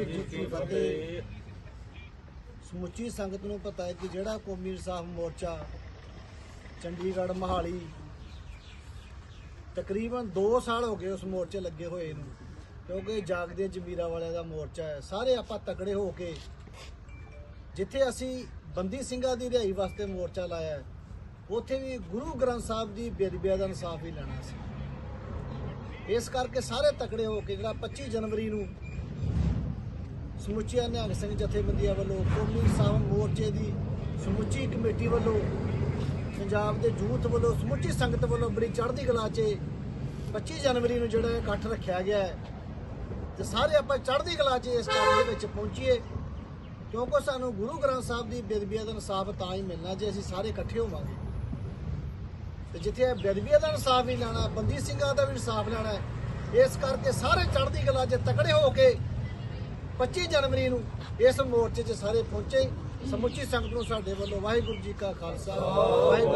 ਵਾਹਿਗੁਰੂ ਜੀ ਕੀ ਫਤਿਹ ਸਮੁੱਚੀ ਸੰਗਤ ਨੂੰ ਪਤਾ ਹੈ ਕਿ ਜਿਹੜਾ ਕੌਮੀ ਇਨਸਾਫ ਮੋਰਚਾ, ਚੰਡੀਗੜ੍ਹ, ਮਹਾਲੀ, ਤਕਰੀਬਨ 2 ਸਾਲ ਹੋ ਗਏ ਉਸ ਮੋਰਚੇ ਲੱਗੇ ਹੋਏ ਨੂੰ, ਕਿਉਂਕਿ ਜਾਗਦੇ ਜਮੀਰਾ ਵਾਲਿਆਂ ਦਾ ਮੋਰਚਾ ਹੈ। ਸਾਰੇ ਆਪਾਂ ਤਕੜੇ ਹੋ ਕੇ ਜਿੱਥੇ ਅਸੀਂ ਬੰਦੀ ਸਿੰਘਾਂ ਦੀ ਰਿਹਾਈ ਵਾਸਤੇ ਮੋਰਚਾ ਲਾਇਆ ਹੈ, ਉੱਥੇ ਵੀ ਗੁਰੂ ਗ੍ਰੰਥ ਸਾਹਿਬ ਦੀ ਬੇਦਬੀਆਂ ਦਾ ਇਨਸਾਫ ਹੀ ਲੈਣਾ ਸੀ। ਇਸ ਕਰਕੇ ਸਾਰੇ ਤਕੜੇ ਹੋ ਕੇ ਜਿਹੜਾ 25 ਜਨਵਰੀ ਨੂੰ ਸਮੁੱਚੀਆਂ ਨਿਹੰਗ ਸਿੰਘ ਜਥੇਬੰਦੀਆਂ ਵੱਲੋਂ ਕੌਮੀ ਇਨਸਾਫ ਮੋਰਚੇ ਦੀ ਸਮੁੱਚੀ ਕਮੇਟੀ ਵੱਲੋਂ ਪੰਜਾਬ ਦੇ ਯੂਥ ਵੱਲੋਂ, ਸਮੁੱਚੀ ਸੰਗਤ ਵੱਲੋਂ ਬੜੀ ਚੜ੍ਹਦੀ ਕਲਾ 'ਚ 25 ਜਨਵਰੀ ਨੂੰ ਜਿਹੜਾ ਇਕੱਠ ਰੱਖਿਆ ਗਿਆ ਹੈ। ਤੇ ਸਾਰੇ ਆਪਾਂ ਚੜ੍ਹਦੀ ਕਲਾ 'ਚ ਇਸ ਇਕੱਠ ਦੇ ਵਿੱਚ ਪਹੁੰਚੀਏ। ਕਿਉਂਕਿ ਸਾਨੂੰ ਗੁਰੂ ਗ੍ਰੰਥ ਸਾਹਿਬ ਦੀ ਬੇਦਬੀਆ ਦਾ ਇਨਸਾਫ ਤਾਂ ਹੀ ਮਿਲਣਾ ਜੇ ਅਸੀਂ ਸਾਰੇ ਇਕੱਠੇ ਹੋਵਾਂਗੇ। ਤੇ ਜਿੱਥੇ ਇਹ ਬੇਦਬੀਆਂ ਦਾ ਇਨਸਾਫ ਵੀ ਲੈਣਾ, ਬੰਦੀ ਸਿੰਘਾਂ ਦਾ ਵੀ ਇਨਸਾਫ ਲੈਣਾ, ਇਸ ਕਰਕੇ ਸਾਰੇ ਚੜ੍ਹਦੀ ਕਲਾ 'ਚ ਤਕੜੇ ਹੋ ਕੇ 25 ਜਨਵਰੀ ਨੂੰ ਇਸ ਮੋਰਚੇ 'ਚ ਸਾਰੇ ਪਹੁੰਚੇ। ਸਮੁੱਚੀ ਸੰਗਤ ਨੂੰ ਸਾਡੇ ਵੱਲੋਂ ਵਾਹਿਗੁਰੂ ਜੀ ਕਾ ਖਾਲਸਾ, ਵਾਹਿਗੁਰੂ